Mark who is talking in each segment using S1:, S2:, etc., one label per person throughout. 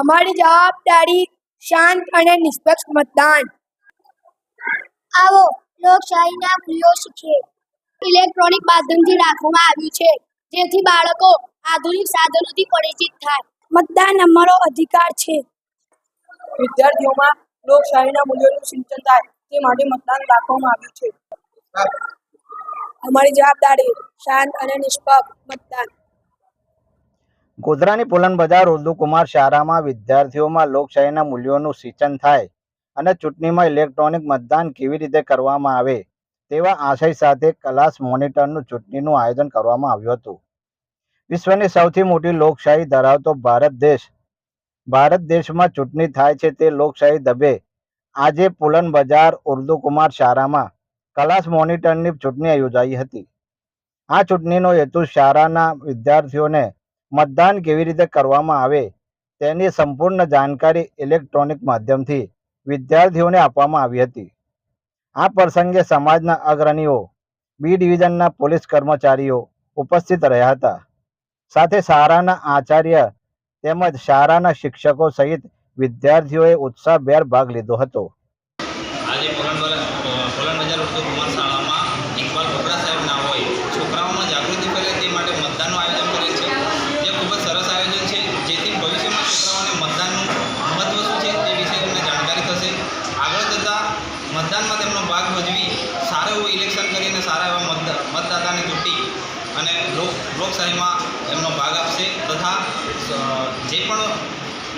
S1: અમારી જવાબદારી શાંત અને નિષ્પક્ષ મતદાન.
S2: આવો લોકશાહીના મૂલ્યો શીખીએ. ઇલેક્ટ્રોનિક માધ્યમથી રાખવામાં આવ્યું છે જેથી બાળકો આધુનિક સાધનોથી પરિચિત થાય. મતદાન અમારો અધિકાર છે.
S1: વિદ્યાર્થીઓમાં લોકશાહીના મૂલ્યોનું સિંચન થાય તે માટે મતદાન રાખવામાં આવ્યું છે. અમારી જવાબદારી શાંત અને નિષ્પક્ષ મતદાન.
S3: ગોધરાની પુલન બજાર ઉર્દુ કુમાર શાળામાં વિદ્યાર્થીઓમાં લોકશાહીના મૂલ્યોનું સિંચન થાય અને ચૂંટણીમાં ઇલેક્ટ્રોનિક મતદાન કેવી રીતે કરવામાં આવે તેવા આશય સાથે ક્લાસ મોનિટરનું ચૂંટણીનું આયોજન કરવામાં આવ્યું હતું. વિશ્વની સૌથી મોટી લોકશાહી ધરાવતો ભારત દેશ. ભારત દેશમાં ચૂંટણી થાય છે તે લોકશાહી દબે. આજે પુલન બજાર ઉર્દુ કુમાર શાળામાં ક્લાસ મોનિટરની ચૂંટણી યોજાઈ હતી. આ ચૂંટણીનો હેતુ શાળાના વિદ્યાર્થીઓને મતદાન કેવી રીતે કરવામાં આવે તેની સંપૂર્ણ જાણકારી ઇલેક્ટ્રોનિક માધ્યમથી વિદ્યાર્થીઓને આપવામાં આવી હતી. આ પ્રસંગે સમાજના અગ્રણીઓ, બી ડિવિઝનના પોલીસ કર્મચારીઓ ઉપસ્થિત રહ્યા હતા. સાથે શાળાના આચાર્ય તેમજ શાળાના શિક્ષકો સહિત વિદ્યાર્થીઓએ ઉત્સાહભેર ભાગ લીધો હતો.
S4: આજે પોલન બજાર પોલન બજાર ઉર્દુ કુમાર શાળામાં ઇકબાલ કોબરા સાહેબ ના હોય છોકરાઓમાં જાગૃતિ ફેલે તે માટે મતદાનનું આયોજન કરેલ છે જે ખૂબ જ સરસ આયોજન છે જેથી ભવિષ્યમાં છોકરાઓને મતદાનનું મહત્ત્વ શું છે તે વિશે એમને જાણકારી થશે આગળ જતાં મતદાનમાં તેમનો ભાગ ભજવી સારું એવું ઇલેક્શન કરીને સારા એવા મતદા મતદાતાને ચૂંટી અને લોક લોકશાહીમાં એમનો ભાગ આપશે તથા જે પણ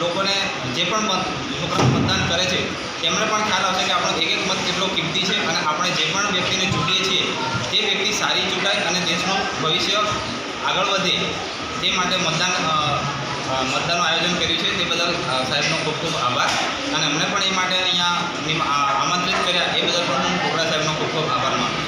S4: લોકોને જે પણ છોકરાઓ મતદાન કરે છે તેમને પણ ખ્યાલ આવશે કે આપણો એક એક મત કેટલો કિંમતી છે અને આપણે જે પણ વ્યક્તિને ચૂંટીએ છીએ, તે વ્યક્તિ સારી ચૂંટાય અને દેશનું ભવિષ્ય આગળ વધે તે માટે મતદાન મતદાનનું આયોજન કર્યું છે. તે બદલ સાહેબનો ખૂબ ખૂબ આભાર અને અમને પણ એ માટે અહીંયા કર્યા એ બદલ પણ હું કોબરા સાહેબનો ખૂબ ખૂબ આભાર માનું